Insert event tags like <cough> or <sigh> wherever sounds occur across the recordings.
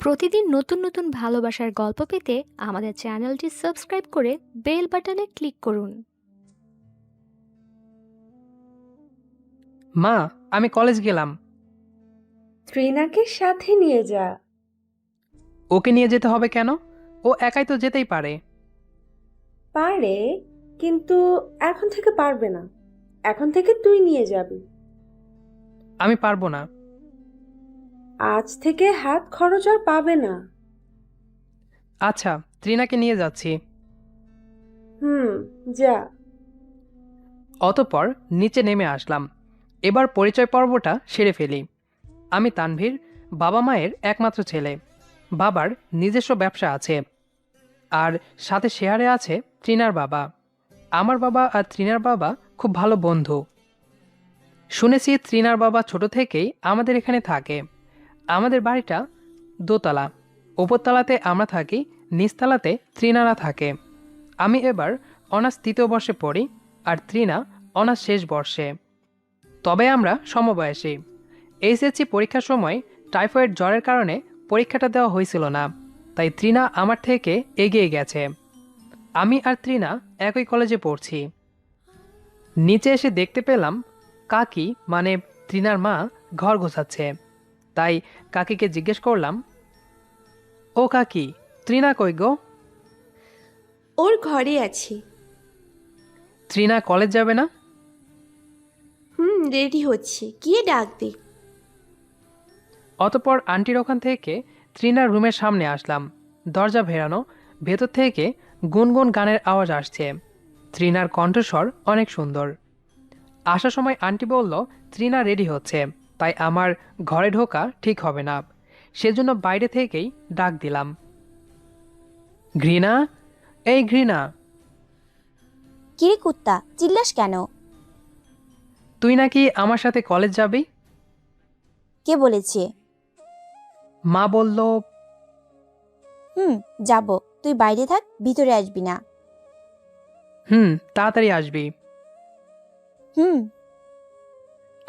প্রতিদিন নতুন নতুন ভালোবাসার গল্প পেতে আমাদের চ্যানেলটি সাবস্ক্রাইব করে বেল বাটনে ক্লিক করুন। মা আমি কলেজ গেলাম। ত্রিনাকে সাথে নিয়ে যা। ওকে নিয়ে যেতে হবে কেন? ও একাই তো যেতেই পারে। পারে কিন্তু এখন থেকে পারবে না। এখন থেকে তুই নিয়ে যাবি। আমি পারব না। আজ থেকে হাত খরচ আর পাবে না। আচ্ছা ত্রিনাকে নিয়ে যাচ্ছি। হুম যা। অতপর নিচে নেমে আসলাম। এবার পরিচয় পর্বটা সেরে ফেলি। আমি তানভীর বাবা মায়ের একমাত্র ছেলে। বাবার নিজস্ব ব্যবসা আছে। আর সাথে শেয়ারে আছে ত্রিনার বাবা। আমার বাবা আর ত্রিনার বাবা খুব ভালো বন্ধু। শুনেছি ত্রিনার বাবা ছোট থেকেই আমাদের এখানে থাকে। আমাদের বাড়িটা দোতলা। ওপরতলাতে আমরা থাকি, নিচতলাতে ত্রিনারা থাকে। আমি এবার অনার্স তৃতীয় বর্ষে পড়ি আর ত্রিনা অনার্স শেষ বর্ষে। তবে আমরা সমবয়সী। এইচএসসি পরীক্ষার সময় টাইফয়েড জ্বরের কারণে পরীক্ষাটা দেওয়া হয়েছিল না, তাই ত্রিনা আমার থেকে এগিয়ে গেছে। আমি আর ত্রিনা একই কলেজে পড়ছি। নিচে এসে দেখতে পেলাম কাকি মানে ত্রিনার মা ঘর গোছাচ্ছে। তাই কাকিকে জিজ্ঞেস করলাম ও কাকি ত্রিনা কই গো? ওর ঘরে আছি। ত্রিনা কলেজ যাবে না? হুম রেডি হচ্ছে। গিয়ে ডাক দে। অতপর আন্টির ওখান থেকে ত্রিনার রুমের সামনে আসলাম। দরজা ভেরানো ভেতর থেকে গুনগুন গানের আওয়াজ আসছে। ত্রিনার কণ্ঠস্বর অনেক সুন্দর। আসার সময় আন্টি বলল ত্রিনা রেডি হচ্ছে। তাই আমার ঘরে ঢোকা ঠিক হবে না। সেজন্য বাইরে থেকেই ডাক দিলাম। ঘৃণা? এই ঘৃণা। কিরে কুত্তা চিল্লাস কেন? তুই নাকি আমার সাথে কলেজ যাবি? কে বলেছে? মা বলল হুম যাব। তুই বাইরে থাক ভিতরে আসবি না। হুম তাড়াতাড়ি আসবি। হুম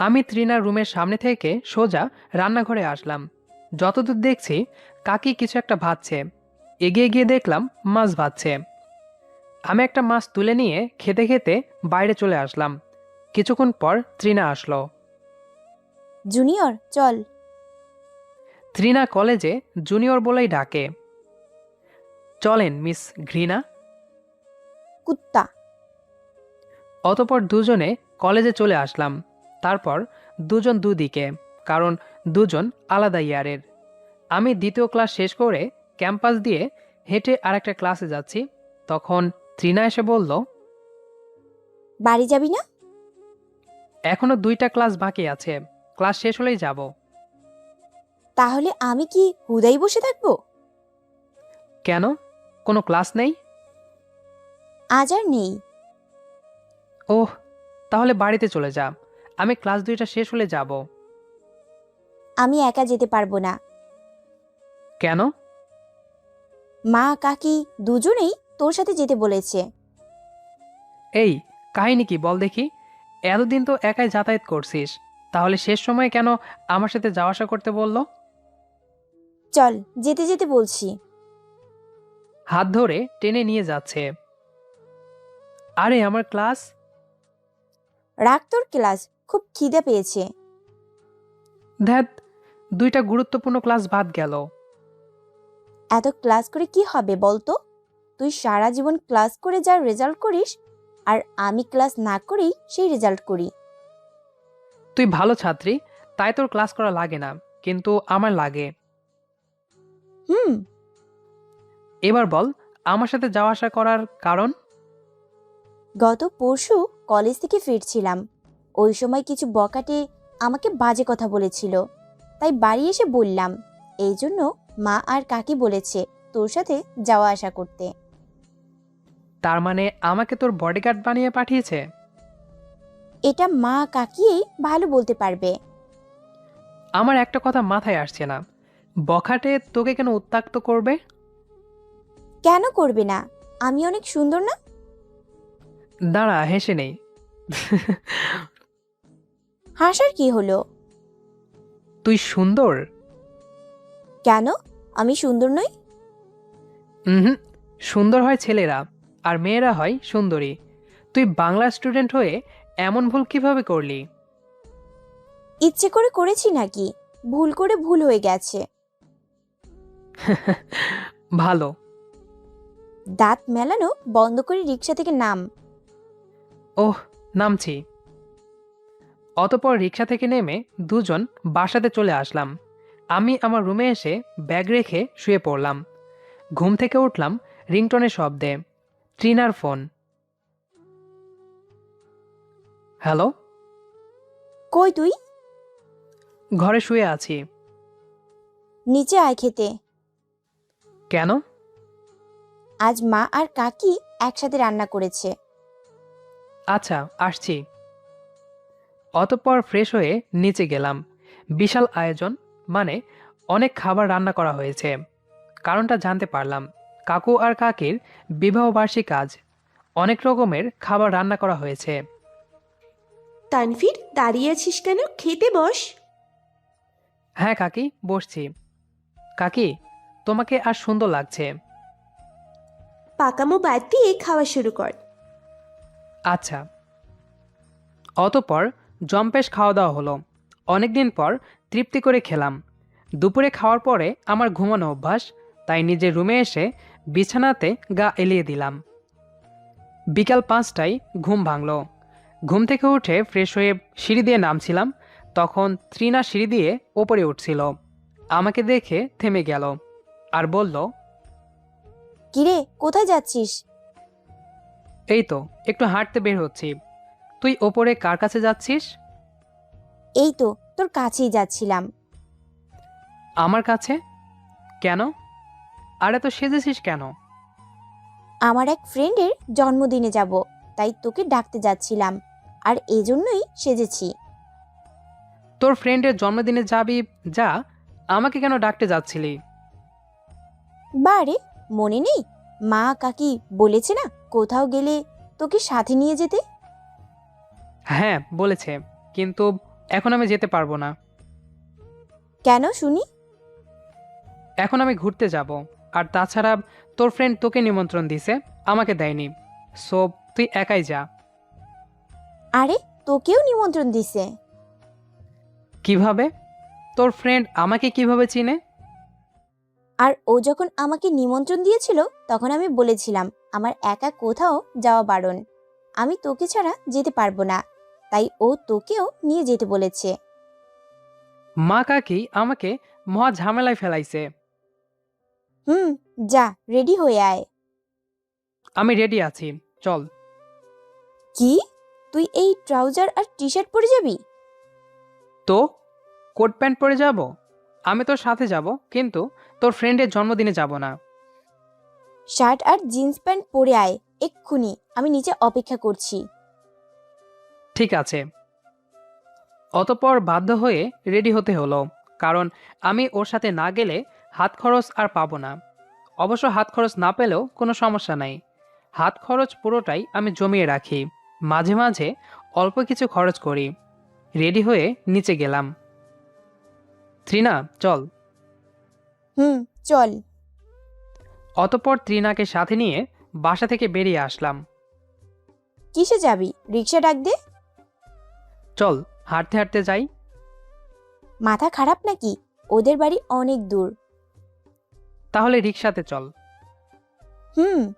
আমি ত্রিনার রুমের সামনে থেকে সোজা রান্নাঘরে আসলাম। যতদূর দেখছি কাকি কিছু একটা ভাজছে। এগিয়ে গিয়ে দেখলাম মাছ ভাজছে। আমি একটা মাছ তুলে নিয়ে খেতে খেতে বাইরে চলে আসলাম। কিছুক্ষণ পর ত্রিনা আসলো। জুনিয়র চল। ত্রিনা কলেজে জুনিয়র বলেই ডাকে। চলেন মিস ঘৃণা। কুত্তা। অতপর দুজনে কলেজে চলে আসলাম। তারপর দুজন দুদিকে কারণ দুজন আলাদা ইয়ারের। আমি দ্বিতীয় ক্লাস শেষ করে ক্যাম্পাস দিয়ে হেঁটে আরেকটা ক্লাসে যাচ্ছি তখন ত্রিনা এসে বলল বাড়ি যাবি না? এখনও দুইটা ক্লাস বাকি আছে ক্লাস শেষ হলেই যাব। তাহলে আমি কি হুদাই বসে থাকব? কেন? কোনো ক্লাস নেই? আজ আর নেই। ওহ তাহলে বাড়িতে চলে যা। আমি ক্লাস দুইটা শেষ হলে যাব। আমি একা যেতে পারব না। কেন? মা কাকি দুজনেই তোর সাথে যেতে বলেছে। এই কাহিনী কি বল দেখি? এতদিন তো একাই যাতায়াত করছিস। তাহলে শেষ সময় কেন আমার সাথে যাওয়া আসা করতে বলল? চল যেতে যেতে বলছি। হাত ধরে টেনে নিয়ে যাচ্ছে। আরে আমার ক্লাস? রাখ তোর ক্লাস। খুব খিদে পেয়েছে। ধ্যাত দুইটা গুরুত্বপূর্ণ ক্লাস বাদ গেল। এত ক্লাস করে কি হবে বলতো? তুই সারা জীবন ক্লাস করে যার রেজাল্ট করিস আর আমি ক্লাস না করেই সেই রেজাল্ট করি। তুই ভালো ছাত্রী তাই তোর ক্লাস করা লাগে না কিন্তু আমার লাগে। হুম। এবার বল আমার সাথে যাওয়া আসা করার কারণ? গত পরশু কলেজ থেকে ফিরছিলাম। ওই সময় কিছু বকাটে আমাকে বাজে কথা বলেছিল। তাই বাড়ি এসে বললাম এই জন্য মা আর কাকি বলেছে তোর সাথে যাওয়া আসা করতে। তার মানে আমাকে তোর বডিগার্ড বানিয়ে পাঠিয়েছে? এটা মা কাকিই ভালো বলতে পারবে। আমার একটা কথা মাথায় আসছে না। বখাটে তোকে কেন উত্তাক্ত করবে? কেন করবে না? আমি অনেক সুন্দর না? দাঁড়া হেসে নেই। হাসার কি হলো? তুই সুন্দর। কেন? আমি সুন্দর নই? হুম সুন্দর হয় ছেলেরা আর মেয়েরা হয় সুন্দরী। তুই বাংলা স্টুডেন্ট হয়ে এমন ভুল কীভাবে করলি? ইচ্ছে করে করেছি নাকি? ভুল করে ভুল হয়ে গেছে। <laughs> ভালো। দাঁত মেলানো বন্ধ করে রিক্সা থেকে নাম। ওহ নামছি। অতপর রিক্সা থেকে নেমে দুজন বাসাতে চলে আসলাম। আমি আমার রুমে এসে ব্যাগ রেখে শুয়ে পড়লাম। ঘুম থেকে উঠলাম রিংটনের শব্দে ট্রিনার ফোন। হ্যালো? কই তুই? ঘরে শুয়ে আছি। নিচে আয় খেতে। কেন? আজ মা আর কাকি একসাথে রান্না করেছে। আচ্ছা আসছি। অতঃপর ফ্রেশ হয়ে নিচে গেলাম। বিশাল আয়োজন মানে অনেক খাবার রান্না করা হয়েছে। কারণটা জানতে পারলাম কাকু আর কাকির বিবাহবার্ষিক কাজ অনেক রকমের খাবার রান্না করা হয়েছে। তানভীর দাঁড়িয়ে আছিস কেন? খেতে বস। হ্যাঁ কাকি বসছি। কাকি তোমাকে আর সুন্দর লাগছে। পাকামো বাদ দিয়ে খাওয়া শুরু কর। আচ্ছা। অতপর জম্পেশ খাওয়া দাওয়া হলো। অনেক দিন পর তৃপ্তি করে খেলাম। দুপুরে খাওয়ার পরে আমার ঘুমানো অভ্যাস তাই নিজের রুমে এসে বিছানাতে গা এলিয়ে দিলাম। বিকাল পাঁচটায় ঘুম ভাঙলো। ঘুম থেকে উঠে ফ্রেশ হয়ে সিঁড়ি দিয়ে নামছিলাম তখন ত্রিনা সিঁড়ি দিয়ে ওপরে উঠছিল। আমাকে দেখে থেমে গেল আর বলল কিরে কোথায় যাচ্ছিস? এই তো একটু হাঁটতে বের হচ্ছি। তুই ওপরে কার কাছে যাচ্ছিস? এই তো তোর কাছেই যাচ্ছিলাম। আমার কাছে? কেন? আর এত সেজেছিস কেন? আমার এক ফ্রেন্ডের জন্মদিনে যাব তাই তোকে ডাকতে যাচ্ছিলাম আর এজন্যই সেজেছি। তোর ফ্রেন্ডের জন্মদিনে যাবি যা আমাকে কেন ডাকতে যাচ্ছিলি? বারে মনে নেই? মা কাকি বলেছে না কোথাও গেলে তোকে সাথে নিয়ে যেতে? হ্যাঁ বলেছে কিন্তু এখন আমি যেতে পারব না। কেন শুনি? এখন আমি ঘুরতে যাব আর তাছাড়া তোর ফ্রেন্ড তোকে নিমন্ত্রণ দিছে আমাকে দেয়নি। সো তুই একাই যা। আরে তোকেও নিমন্ত্রণ দিছে? কীভাবে? তোর ফ্রেন্ড আমাকে কীভাবে চিনে? আর ও যখন আমাকে নিমন্ত্রণ দিয়েছিল তখন আমি বলেছিলাম আমার একা কোথাও যাওয়া বারণ। আমি তোকে ছাড়া যেতে পারব না। তাই ও তোকেও নিয়ে যেতে বলেছে। মা কাকি আমাকে মহা ঝামেলায় ফেলাইছে। হুম যা রেডি হয়ে আয়। আমি রেডি আছি চল। কি? তুই এই ট্রাউজার আর টি শার্ট পরে যাবি? তো? কোট প্যান্ট পরে যাব? আমি তোর সাথে যাব কিন্তু তোর ফ্রেন্ডের জন্মদিনে যাব না। শার্ট আর জিন্স প্যান্ট পরে আয় এক্ষুনি। আমি নিচে অপেক্ষা করছি। ঠিক আছে। অতপর বাধ্য হয়ে রেডি হতে হলো কারণ আমি ওর সাথে না গেলে হাত খরচ আর পাবো না। অবশ্য হাত খরচ না পেলেও কোনো সমস্যা নাই। হাত খরচ পুরোটাই আমি জমিয়ে রাখি। মাঝে মাঝে অল্প কিছু খরচ করি। রেডি হয়ে নিচে গেলাম। ত্রিনা চল। হুম চল। অতপর ত্রিনাকে সাথে নিয়ে বাসা থেকে বেরিয়ে আসলাম। কিসে যাবি? রিক্সা ডাক দে। চল হাঁটতে হাঁটতে যাই। মাথা খারাপ নাকি? ওদের বাড়ি অনেক দূর। তাহলে রিক্সাতে চল। হুম।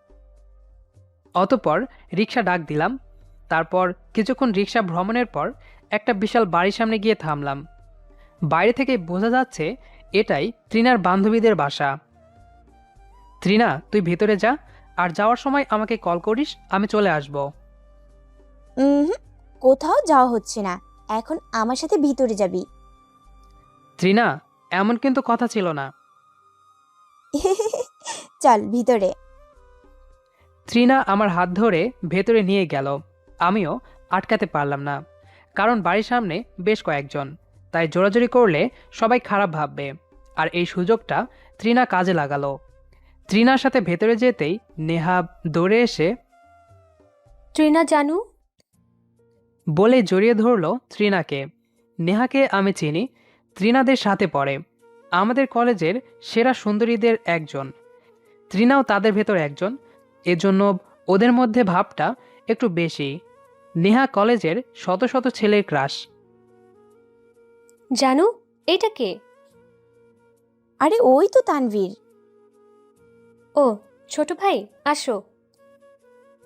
অতপর রিক্সা ডাক দিলাম। তারপর কিছুক্ষণ রিক্সা ভ্রমণের পর একটা বিশাল বাড়ির সামনে গিয়ে থামলাম। বাইরে থেকে বোঝা যাচ্ছে এটাই ত্রিনার বান্ধবীদের বাসা। ত্রিনা তুই ভেতরে যা আর যাওয়ার সময় আমাকে কল করিস আমি চলে আসব। উম কোথাও যাওয়া হচ্ছে না। এখন আমার সাথে ভিতরে যাবি। ত্রিনা এমন কিন্তু কথা ছিল না। চল ভিতরে। ত্রিনা আমার হাত ধরে ভেতরে নিয়ে গেল। আমিও আটকাতে পারলাম না। কারণ বাড়ির সামনে বেশ কয়েকজন। তাই জোরাজোরি করলে সবাই খারাপ ভাববে। আর এই সুযোগটা ত্রিনা কাজে লাগালো। ত্রিনার সাথে ভেতরে যেতেই নেহা দৌড়ে এসে ট্রিনা জানু? বলে জড়িয়ে ধরলো ত্রিনাকে। নেহাকে আমি চিনি। ত্রিনাদের সাথে পড়ে। আমাদের কলেজের সেরা সুন্দরীদের একজন। ত্রিনাও তাদের ভেতর একজন। এজন্য ওদের মধ্যে ভাবটা একটু বেশি। নেহা কলেজের শত শত ছেলের ক্রাশ। জানু এটা কে? আরে ওই তো তানভীর। ও ছোট ভাই আসো।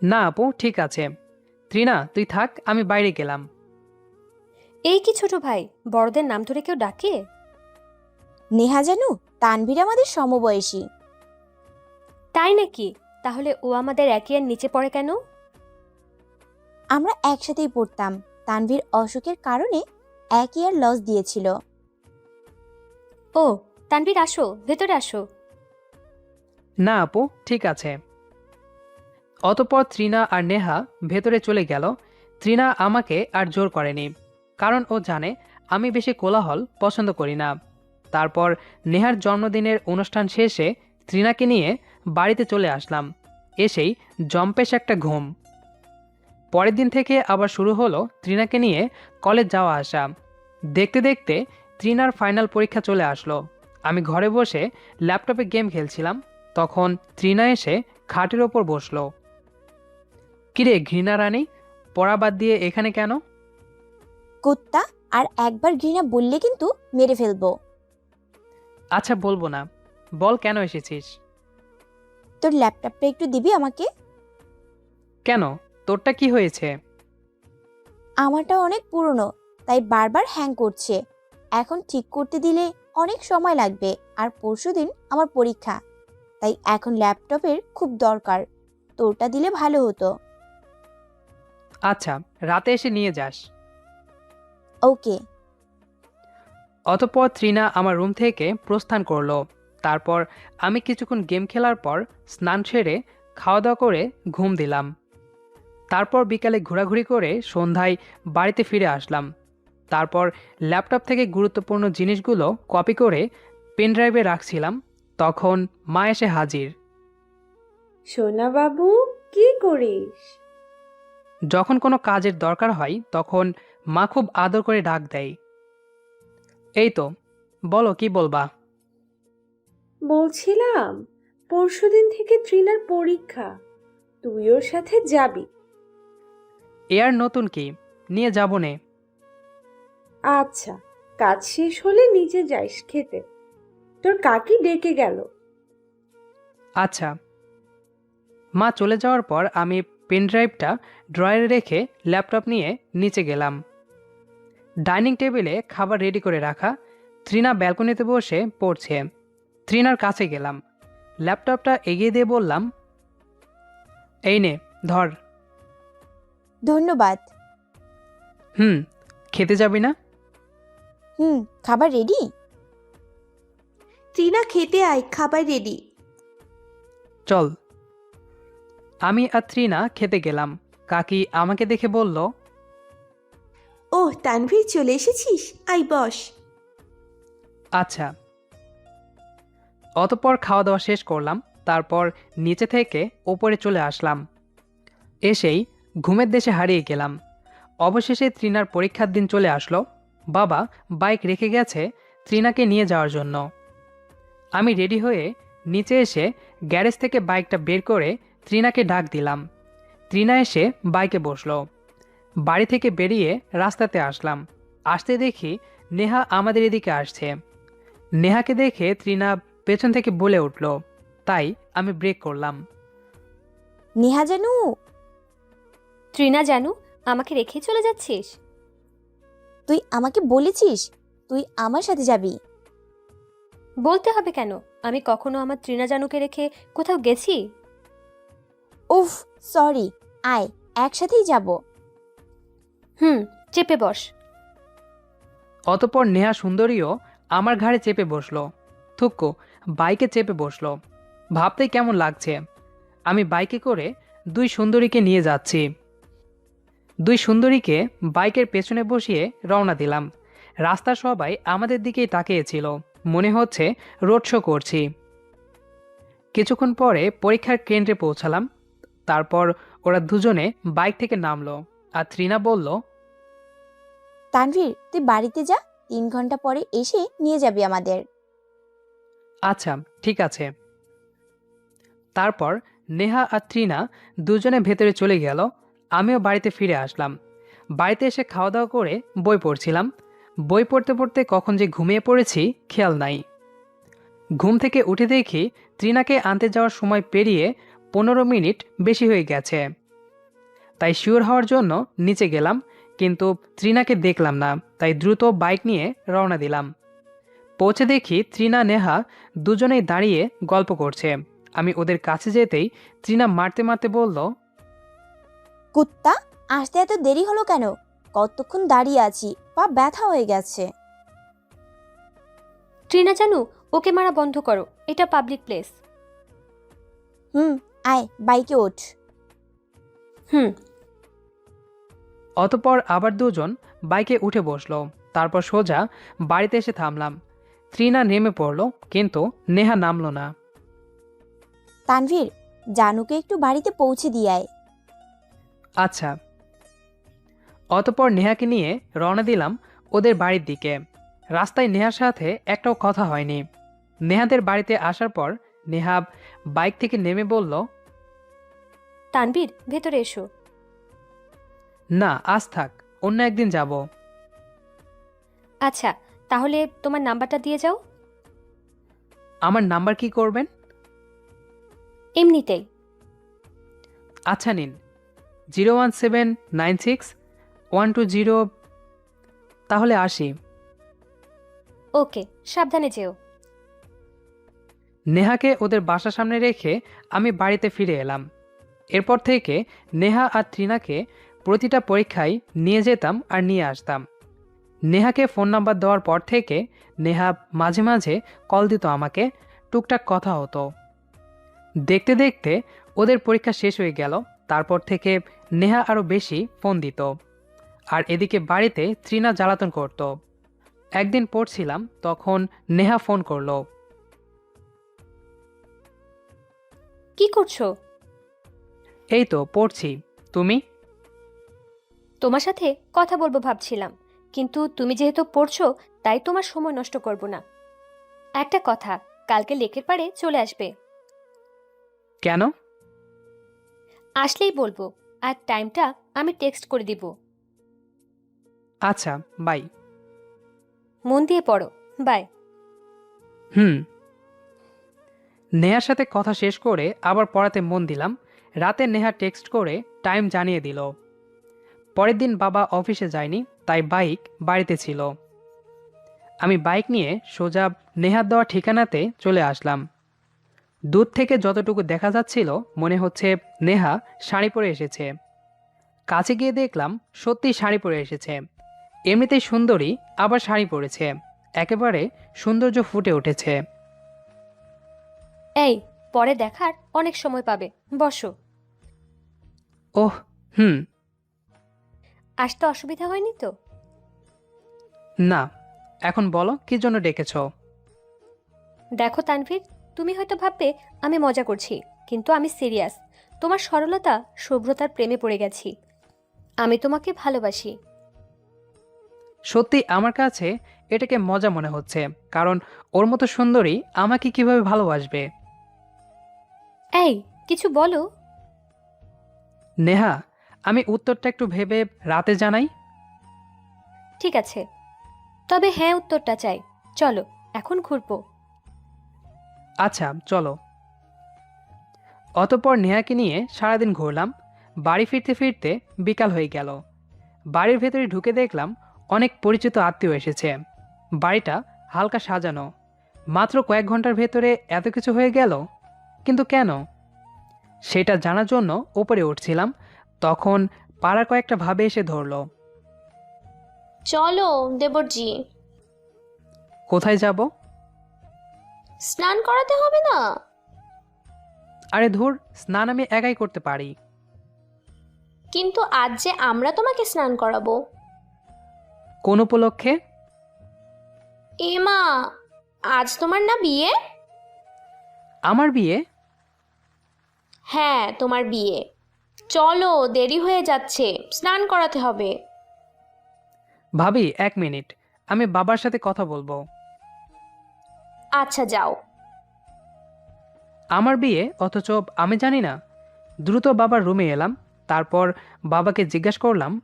না আপু ঠিক আছে। ত্রিনা তুই থাক আমি বাইরে গেলাম। এই কি ছোট ভাই? বড়দের নাম ধরে কেউ ডাকে? নেহা জানু তানভীর আমাদের সমবয়সী। তাই নাকি? তাহলে ও আমাদের একই আর নিচে পড়ে কেন? আমরা একসাথেই পড়তাম। তানভীর অসুখের কারণে এক ইয়ার লস দিয়েছিল। ও তানবীর আসো ভেতরে আসো। না আপু ঠিক আছে। অতপর ত্রিনা আর নেহা ভেতরে চলে গেল। ত্রিনা আমাকে আর জোর করেনি, কারণ ও জানে আমি বেশি কোলাহল পছন্দ করি না। তারপর নেহার জন্মদিনের অনুষ্ঠান শেষে ত্রিনাকে নিয়ে বাড়িতে চলে আসলাম। এসেই জম্পেশ একটা ঘুম। পরের দিন থেকে আবার শুরু হলো ত্রিনাকে নিয়ে কলেজ যাওয়া আসা। দেখতে দেখতে ত্রিনার ফাইনাল পরীক্ষা চলে আসলো। আমি ঘরে বসে ল্যাপটপে গেম খেলছিলাম। তখন ত্রিনা এসে খাটের ওপর বসল। কিরে ঘৃণা রানী? পড়া বাদ দিয়ে এখানে কেন? কুত্তা আর একবার ঘৃণা বললে কিন্তু মেরে ফেলব। আচ্ছা বলব না। বল কেন এসেছিস? তোর ল্যাপটপটা একটু দিবি আমাকে? কেন? তোরটা কি হয়েছে? আমারটা অনেক পুরনো তাই বারবার হ্যাং করছে। এখন ঠিক করতে দিলে অনেক সময় লাগবে আর পরশুদিন আমার পরীক্ষা। তাই এখন ল্যাপটপের খুব দরকার। তোরটা দিলে ভালো হতো। আচ্ছা রাতে এসে নিয়ে যাস। ওকে। অতপর ত্রিনা আমার রুম থেকে প্রস্থান করল। তারপর আমি কিছুক্ষণ গেম খেলার পর স্নান সেরে খাওয়া দাওয়া করে ঘুম দিলাম। তারপর বিকালে ঘোরাঘুরি করে সন্ধ্যায় বাড়িতে ফিরে আসলাম। তারপর ল্যাপটপ থেকে গুরুত্বপূর্ণ জিনিসগুলো কপি করে পেনড্রাইভে রাখছিলাম। তখন মা এসে হাজির। সোনা বাবু কি করিস? যখন কোনো কাজের দরকার হয় তখন মা খুব আদর করে ডাক দেয়। এই তো বলো কি বলবা? বলছিলাম পরশুদিন থেকে ট্রিনার পরীক্ষা। তুই ওর সাথে যাবি। এ আর নতুন কি? নিয়ে যাব নে। আচ্ছা কাজ শেষ হলে নিচে যাইস খেতে। তোর কাকি ডেকে গেল। আচ্ছা। মা চলে যাওয়ার পর আমি পেনড্রাইভটা ড্রয়ারে রেখে ল্যাপটপ নিয়ে নিচে গেলাম। ডাইনিং টেবিলে খাবার রেডি করে রাখা ত্রিনা ব্যালকনিতে বসে পড়ছে। ত্রিনার কাছে গেলাম। ল্যাপটপটা এগিয়ে দিয়ে বললাম এই নে ধর। ধন্যবাদ। হুম খেতে যাবি না? হুম খাবার রেডি? ত্রিনা খেতে আয় খাবার রেডি। চল। আমি আর ত্রিনা খেতে গেলাম। কাকি আমাকে দেখে বলল ও তানভীর চলে এসেছিস? আই বস। আচ্ছা। অতপর খাওয়া দাওয়া শেষ করলাম তারপর নিচে থেকে ওপরে চলে আসলাম। এসেই ঘুমের দেশে হারিয়ে গেলাম। অবশেষে ত্রিনার পরীক্ষার দিন চলে আসলো। বাবা বাইক রেখে গেছে ত্রিনাকে নিয়ে যাওয়ার জন্য। আমি রেডি হয়ে নিচে এসে গ্যারেজ থেকে বাইকটা বের করে ত্রিনাকে ডাক দিলাম। ত্রিনা এসে বাইকে বসল। বাড়ি থেকে বেরিয়ে রাস্তাতে আসলাম। আসতে দেখি নেহা আমাদের এদিকে আসছে। নেহাকে দেখে ত্রিনা পেছন থেকে বলে উঠল তাই আমি ব্রেক করলাম। নেহা জানু? ত্রিনা জানু আমাকে রেখে চলে যাচ্ছিস? তুই আমাকে বলেছিস তুই আমার সাথে যাবি। বলতে হবে কেন? আমি কখনো আমার ত্রিনা জানুকে রেখে কোথাও গেছি? উফ সরি আয় একসাথেই যাব। হুম চেপে বস। অতপর নেহা সুন্দরীও আমার ঘাড়ে চেপে বসল। থুক্কু বাইকে চেপে বসল। ভাবতে কেমন লাগছে? আমি বাইকে করে দুই সুন্দরীকে নিয়ে যাচ্ছি। দুই সুন্দরীকে বাইকের পেছনে বসিয়ে রওনা দিলাম। রাস্তার সবাই আমাদের দিকেই তাকিয়েছিল। মনে হচ্ছে রোড শো করছি। কিছুক্ষণ পরে পরীক্ষার কেন্দ্রে পৌঁছালাম। তারপর ওরা দুজনে বাইক থেকে নামলো আর ত্রিনা বলল তানভীর তুই বাড়িতে যা তিন ঘণ্টা পরে এসে নিয়ে যাবি আমাদের। আচ্ছা ঠিক আছে। তারপর নেহা আর ত্রিনা দুজনে ভেতরে চলে গেল আমিও বাড়িতে ফিরে আসলাম। বাড়িতে এসে খাওয়া দাওয়া করে বই পড়ছিলাম। বই পড়তে পড়তে কখন যে ঘুমিয়ে পড়েছি খেয়াল নাই। ঘুম থেকে উঠে দেখি ত্রিনাকে আনতে যাওয়ার সময় পেরিয়ে পনেরো মিনিট বেশি হয়ে গেছে। তাই শিওর হওয়ার জন্য নিচে গেলাম কিন্তু ত্রিনাকে দেখলাম না তাই দ্রুত বাইক নিয়ে রওনা দিলাম। পৌঁছে দেখি ত্রিনা নেহা দুজনেই দাঁড়িয়ে গল্প করছে। আমি ওদের কাছে যেতেই ত্রিনা মারতে মারতে বলল কুত্তা আসতে এত দেরি হলো কেন? কতক্ষণ দাঁড়িয়ে আছি? পা ব্যথা হয়ে গেছে। ট্রিনা জানু ওকে মারা বন্ধ করো। এটা পাবলিক প্লেস হুম। আয় বাইকে ওঠ। হুম। অতপর আবার দুজন বাইকে উঠে বসল। তারপর সোজা বাড়িতে এসে থামলাম। ত্রিনা নেমে পড়ল কিন্তু নেহা নামলো না। তানভীর জানুকে একটু বাড়িতে পৌঁছে দিয়ে আয়। আচ্ছা। অতপর নেহাকে নিয়ে রওনা দিলাম ওদের বাড়ির দিকে। রাস্তায় নেহার সাথে একটাও কথা হয়নি। নেহাদের বাড়িতে আসার পর নেহা বাইক থেকে নেমে বলল তানবীর ভেতরে এসো। না আজ থাক অন্য একদিন যাব। আচ্ছা তাহলে তোমার নাম্বারটা দিয়ে যাও। আমার নাম্বার কি করবেন? এমনিতেই। আচ্ছা নিন zero one seven nine six one two zero তাহলে আসি। ওকে সাবধানে যেও। নেহাকে ওদের বাসার সামনে রেখে আমি বাড়িতে ফিরে এলাম। এরপর থেকে নেহা আর ত্রিনাকে প্রতিটা পরীক্ষায় নিয়ে যেতাম আর নিয়ে আসতাম। নেহাকে ফোন নাম্বার দেওয়ার পর থেকে নেহা মাঝে মাঝে কল দিত আমাকে, টুকটাক কথা হতো। দেখতে দেখতে ওদের পরীক্ষা শেষ হয়ে গেল, তারপর থেকে নেহা আরও বেশি ফোন দিত। আর এদিকে বাড়িতে ত্রিনা জ্বালাতন করত। একদিন পড়ছিলাম, তখন নেহা ফোন করল। কি করছ? এই তো পড়ছি। তুমি? তোমার সাথে কথা বলব ভাবছিলাম কিন্তু তুমি যেহেতু পড়ছো তাই তোমার সময় নষ্ট করব না। একটা কথা কালকে লেকের পাড়ে চলে আসবে। কেন? আসলেই বলব আর টাইমটা আমি টেক্সট করে দিব। আচ্ছা বাই। মন দিয়ে পড়ো বাই। হুম। নেহার সাথে কথা শেষ করে আবার পড়াতে মন দিলাম। রাতে নেহা টেক্সট করে টাইম জানিয়ে দিল। পরের দিন বাবা অফিসে যায়নি, তাই বাইক বাড়িতে ছিল। আমি বাইক নিয়ে সোজা নেহার দেওয়া ঠিকানাতে চলে আসলাম। দূর থেকে যতটুকু দেখা যাচ্ছিল, মনে হচ্ছে নেহা শাড়ি পরে এসেছে। কাছে গিয়ে দেখলাম সত্যি শাড়ি পরে এসেছে। এমনিতেই সুন্দরী, আবার শাড়ি পরেছে। একেবারে সৌন্দর্য ফুটে উঠেছে। এই, পরে দেখার অনেক সময় পাবে। বসো। ওহ হুম। আসতে অসুবিধা হয়নি তো? না এখন বলো কি জন্য ডেকেছ? দেখো তানভীর তুমি হয়তো ভাববে আমি মজা করছি কিন্তু আমি সিরিয়াস। তোমার সরলতা শুভ্রতার প্রেমে পড়ে গেছি। আমি তোমাকে ভালোবাসি। সত্যি আমার কাছে এটাকে মজা মনে হচ্ছে কারণ ওর মতো সুন্দরী আমাকে কীভাবে ভালোবাসবে? এই কিছু বলো। নেহা আমি উত্তরটা একটু ভেবে রাতে জানাই। ঠিক আছে। তবে হ্যাঁ উত্তরটা চাই। চলো এখন ঘুরবো। আচ্ছা চলো। অতপর নেহাকে নিয়ে সারাদিন ঘুরলাম। বাড়ি ফিরতে ফিরতে বিকাল হয়ে গেল। বাড়ির ভেতরে ঢুকে দেখলাম অনেক পরিচিত আত্মীয় এসেছে। বাড়িটা হালকা সাজানো। মাত্র কয়েক ঘণ্টার ভেতরে এত কিছু হয়ে গেল। কিন্তু কেন? সেটা জানার জন্য ওপরে উঠছিলাম। তখন পাড়ার কয়েকটা ভাবে এসে ধরলো। চলো দেবরজি। কোথায় যাব? স্নান করাতে হবে না? আরে ধুর স্নান আমি একাই করতে পারি। কিন্তু আজ যে আমরা তোমাকে স্নান করাবো। কোন উপলক্ষে? এমা আজ তোমার না বিয়ে? আমার বিয়ে? হ্যাঁ তোমার বিয়ে। চলো দেরি হয়ে যাচ্ছে। স্নান করাতে হবে। ভাবি এক মিনিট। আমি বাবার সাথে কথা বলব। আচ্ছা যাও। আমার বিয়ে? অথচ আমি জানি না। দ্রুত বাবার রুমে এলাম তারপর বাবাকে জিজ্ঞাসা করলাম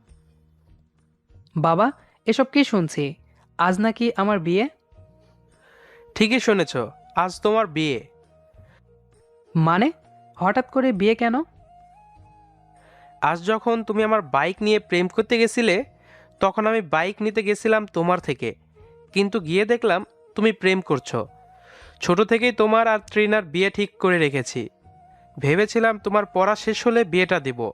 বাবা এসব কি শুনছি? আজ নাকি আমার বিয়ে? ঠিকই শুনেছ আজ তোমার বিয়ে। মানে? হঠাৎ করে বিয়ে কেন? আজ যখন তুমি আমার বাইক নিয়ে প্রেম করতে গেছিলে তখন আমি বাইক নিতে গেছিলাম তোমার থেকে। কিন্তু গিয়ে দেখলাম তুমি প্রেম করছ। ছোট থেকেই তোমার আর ট্রিনার বিয়ে ঠিক করে রেখেছি। ভেবেছিলাম তোমার পড়া শেষ হলে বিয়েটা দেব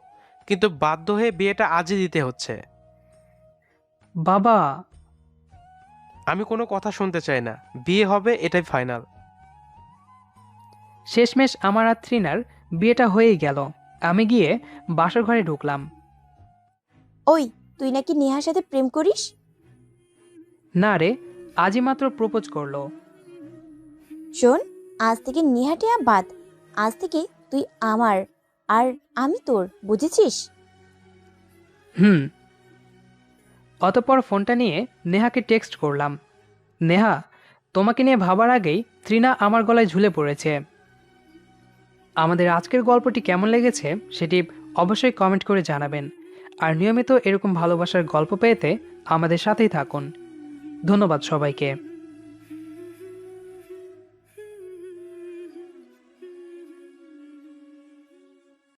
কিন্তু বাধ্য হয়ে বিয়েটা আজই দিতে হচ্ছে। বাবা! আমি কোনো কথা শুনতে চাই না। বিয়ে হবে এটাই ফাইনাল। শেষমেশ আমার আর ত্রিনার বিয়েটা হয়েই গেল। আমি গিয়ে বাসর ঘরে ঢুকলাম। ওই তুই নাকি নেহার সাথে প্রেম করিস? না রে আজই মাত্র প্রপোজ করল। শোন আজ থেকে নেহা টেহা বাদ আজ থেকে তুই আমার আর আমি তোর বুঝেছিস? হুম। অতপর ফোনটা নিয়ে নেহাকে টেক্সট করলাম। নেহা তোমাকে নিয়ে ভাবার আগেই ত্রিনা আমার গলায় ঝুলে পড়েছে। আমাদের আজকের গল্পটি কেমন লেগেছে সেটি অবশ্যই কমেন্ট করে জানাবেন। আর নিয়মিত এরকম ভালোবাসার গল্প পেতে আমাদের সাথেই থাকুন। ধন্যবাদ সবাইকে।